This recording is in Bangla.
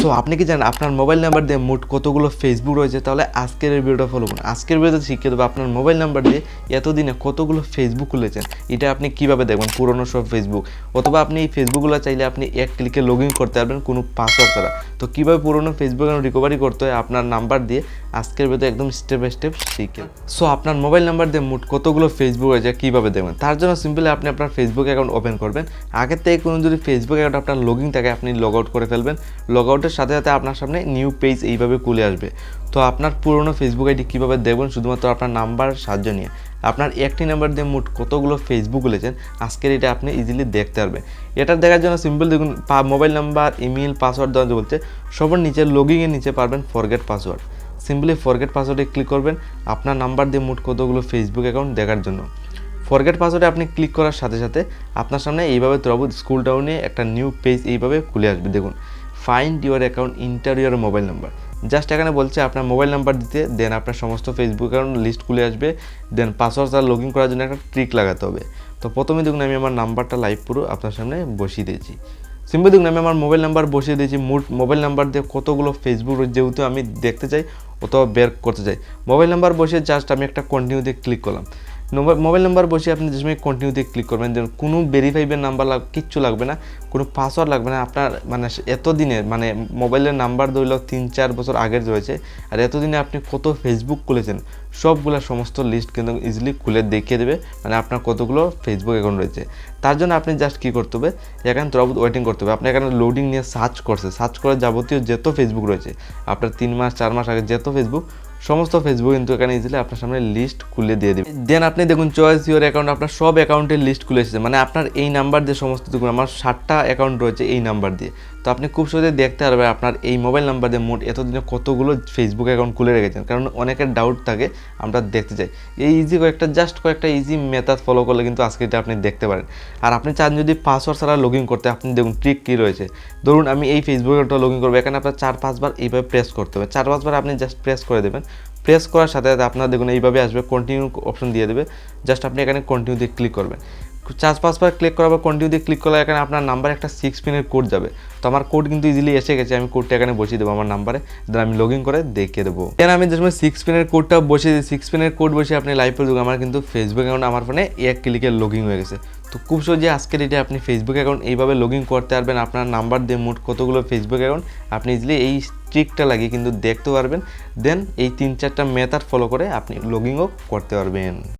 সো আপনি কি জানেন, আপনার মোবাইল নাম্বার দিয়ে মোট কতগুলো ফেসবুক রয়েছে? তাহলে আজকের এই ভিডিওটা ফলো করুন। আজকের ভিডিওতে শিখিয়ে দেবো আপনার মোবাইল নাম্বার দিয়ে এতদিনে কতগুলো ফেসবুক খুলেছেন। এটা আপনি কীভাবে দেখবেন? পুরনো সব ফেসবুক অথবা আপনি এই ফেসবুকগুলো চাইলে আপনি এক ক্লিকে লগ ইন করতে পারবেন কোনো পাসওয়ার্ড ছাড়া। তো কীভাবে পুরনো ফেসবুক রিকভারি করতে হয়, আপনার নাম্বার দিয়ে আজকের ভিডিওতে একদম স্টেপ বাই স্টেপ শিখে সো আপনার মোবাইল নাম্বার দিয়ে মোট কতগুলো ফেসবুক রয়েছে কীভাবে দেখবেন? তার জন্য সিম্পলি আপনি আপনার ফেসবুক অ্যাকাউন্ট ওপেন করবেন। আগের থেকে কোনো যদি ফেসবুক অ্যাকাউন্ট আপনার লগ ইন থাকে, আপনি লগ আউট করে ফেলবেন। লগ আউটের সাথে সাথে আপনার সামনে নিউ পেজ এইভাবে খুলে আসবে। তো আপনার পুরনো ফেসবুক আইডি কীভাবে দেখবেন? শুধুমাত্র আপনার নাম্বার সাহায্য নিয়ে। আপনার একটি নাম্বার দিয়ে মোট কতগুলো ফেসবুক খুলেছেন? আজকের এটা আপনি ইজিলি দেখতে পারবেন। এটা দেখার জন্য সিম্পল দেখুন মোবাইল নাম্বার ইমেল পাসওয়ার্ড দেওয়া বলছে, সবার নিচে লগিংয়ের নিচে পারবেন ফরগেট পাসওয়ার্ড সিম্পলি ফরগেট পাসওয়ার্ডে ক্লিক করবেন, আপনার নাম্বার দিয়ে মোট কতগুলো ফেসবুক অ্যাকাউন্ট দেখার জন্য। ফরগেট পাসওয়ার্ডে আপনি ক্লিক করার সাথে সাথে আপনার সামনে এইভাবে তরবুজ স্কুল ডাউনে একটা নিউ পেজ এইভাবে খুলে আসবে। দেখুন find your account enter your mobile number just এখানে বলছে আপনার মোবাইল নাম্বার দিতে দেন আপনার সমস্ত ফেসবুক অ্যাকাউন্ট লিস্ট খুলে আসবে দেন পাসওয়ার্ড তার লগ ইন করার জন্য একটা ট্রিক লাগাতে হবে। তো প্রথমে দেখুন আমি আমার নাম্বারটা লাইভ পুরো আপনার সামনে বসিয়ে দিয়েছি। সিম্পল দেখুন, আমি আমার মোবাইল নাম্বার বসিয়ে দিয়েছি। মোট মোবাইল নাম্বার দিয়ে কতগুলো ফেসবুক যেহেতু আমি দেখতে চাই, অথবা বের করতে চাই। মোবাইল নাম্বার বসিয়ে জাস্ট আমি একটা কন্টিনিউ দিয়ে ক্লিক করলাম। মোবাইল নাম্বার বসে আপনি যে সময় কন্টিনিউ দিয়ে ক্লিক করবেন। যেন কোনো ভেরিফাইবের নাম্বার লাগ, কিচ্ছু লাগবে না। কোনো পাসওয়ার্ড লাগবে না। আপনার মানে এতদিনের মানে মোবাইলের নাম্বার ধরল তিন, চার বছর আগের রয়েছে আর এতদিনে আপনি কত ফেসবুক খুলেছেন, সবগুলো সমস্ত লিস্ট কিন্তু ইজিলি খুলে দেখিয়ে দেবে। মানে আপনার কতগুলো ফেসবুক অ্যাকাউন্ট রয়েছে। তার জন্য আপনি জাস্ট কী করতে হবে, এখানে তরবুত ওয়েটিং করতে হবে। আপনি এখানে লোডিং নিয়ে সার্চ করছে। সার্চ করে যাবতীয় যত ফেসবুক রয়েছে, আপনার তিন মাস, চার মাস আগে যত ফেসবুক সমস্ত ফেসবুক কিন্তু এখানে ইজিলি আপনার সামনে লিস্ট খুলে দিয়ে দেবে। দেন আপনি দেখুন চয়েস ইউর অ্যাকাউন্ট আপনার সব অ্যাকাউন্টের লিস্ট খুলে এসেছে। মানে আপনার এই নাম্বার দিয়ে সমস্ত দেখুন, আমার ষাটটা অ্যাকাউন্ট রয়েছে এই নাম্বার দিয়ে। তো আপনি খুব সহজে দেখতে পারবেন আপনার এই মোবাইল নাম্বার দিয়ে মোট এতদিনে কতগুলো ফেসবুক অ্যাকাউন্ট খুলে রেখেছেন। কারণ অনেকের ডাউট থাকে, আমরা দেখতে চাই। এই ইজি কয়েকটা জাস্ট কয়েকটা ইজি মেথড ফলো করলে কিন্তু আজকে এটা আপনি দেখতে পারেন। আর আপনি চান যদি পাসওয়ার্ড ছাড়া লগ ইন করতে, আপনি দেখুন ট্রিক কী রয়েছে। ধরুন আমি এই ফেসবুক অ্যাকাউন্টটা লগ ইন করব, এখানে আপনার চার, পাঁচবার এইভাবে প্রেস করতে হবে। চার, পাঁচবার আপনি জাস্ট প্রেস করে দেবেন। প্রেস করার সাথে সাথে আপনার দেখুন এইভাবে আসবে কন্টিনিউ অপশন দিয়ে দেবে। জাস্ট আপনি এখানে কন্টিনিউ দিয়ে ক্লিক করবেন। চার পাঁচবার ক্লিক করার পর কন্টিনিউ দিয়ে ক্লিক করলে এখানে আপনার নাম্বার একটা সিক্স পিনের কোড যাবে। তো আমার কোড কিন্তু ইজিলি এসে গেছে, আমি কোডটা এখানে বসিয়ে দেবো আমার নাম্বারে দেন আমি লগ করে দেখিয়ে দেবো। এখানে আমি যে সময় সিক্স পিনের কোডটা বসিয়ে দিই সিক্স পিনের কোড বসে আপনি লাইভ দেবো আমার কিন্তু ফেসবুক অ্যাকাউন্ট আমার ফোনে এক ক্লিকে লগ হয়ে গেছে। তো খুব সহজে আজকের এটা আপনি ফেসবুক অ্যাকাউন্ট এইভাবে লগ ইন করতে পারবেন, আপনার নাম্বার দিয়ে মোট কতগুলো ফেসবুক অ্যাকাউন্ট আপনি ইজিলি এই ট্রিকটা লাগিয়ে কিন্তু দেখতে পারবেন। দেন এই তিন চারটা মেথড ফলো করে আপনি লগ করতে পারবেন।